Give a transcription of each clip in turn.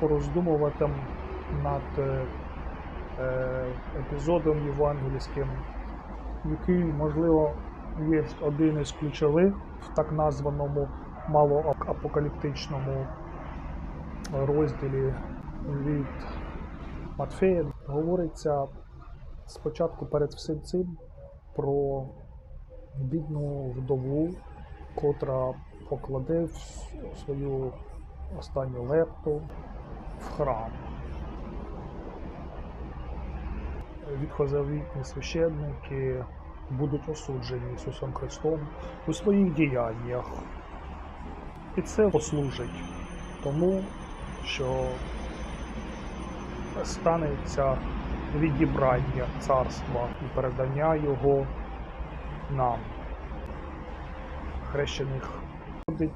пороздумувати над е, е, епізодом євангельським, який, можливо, є один із ключових в так названому малоапокаліптичному розділі від Матфея. Говориться спочатку перед всім цим про бідну вдову, котра покладе свою останню лепту в храм. Відхозавітні священники будуть осуджені Ісусом Христом у своїх діяннях. І це послужить тому, що станеться відібрання царства і передання його нам, хрещених.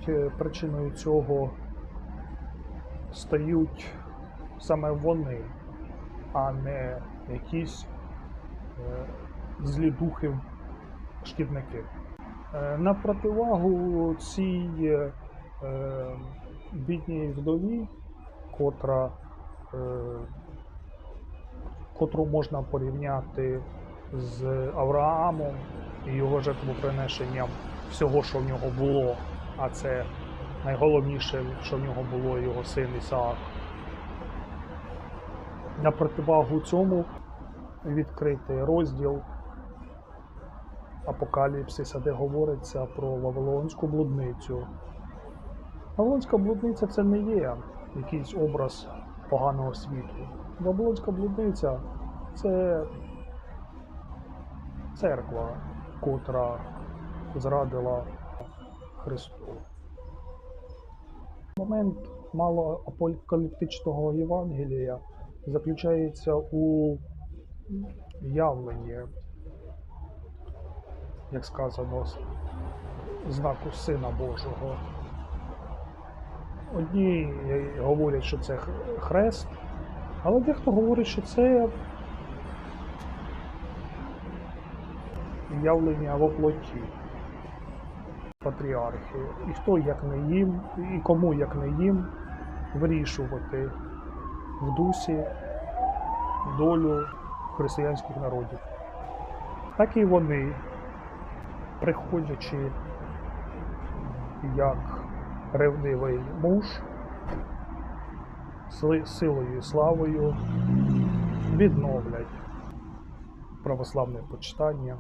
Е, Причиною цього стають саме вони, а не якісь е, злі духи шкідники. Е, На противагу цій е, бідній вдові, котра, котру можна порівняти з Авраамом і його жертвоприношенням всього, що в нього було, а це найголовніше, що в нього було його син Ісаак. На противагу цьому відкритий розділ Апокаліпсиса, де говориться про Вавилонську блудницю. Вавилонська блудниця це не є якийсь образ поганого світу. Вавилонська блудниця це церква, котра зрадила Христу. Момент малоапокаліптичного Євангелія заключається у явленні, як сказано, знаку Сина Божого. Одні говорять, що це хрест, але дехто говорить, що це явлення во плоті патріархи. І хто як не їм, і кому як не їм вирішувати в дусі долю християнських народів. Так і вони, приходячи як ревнивий муж, силою і славою відновлять православне почитання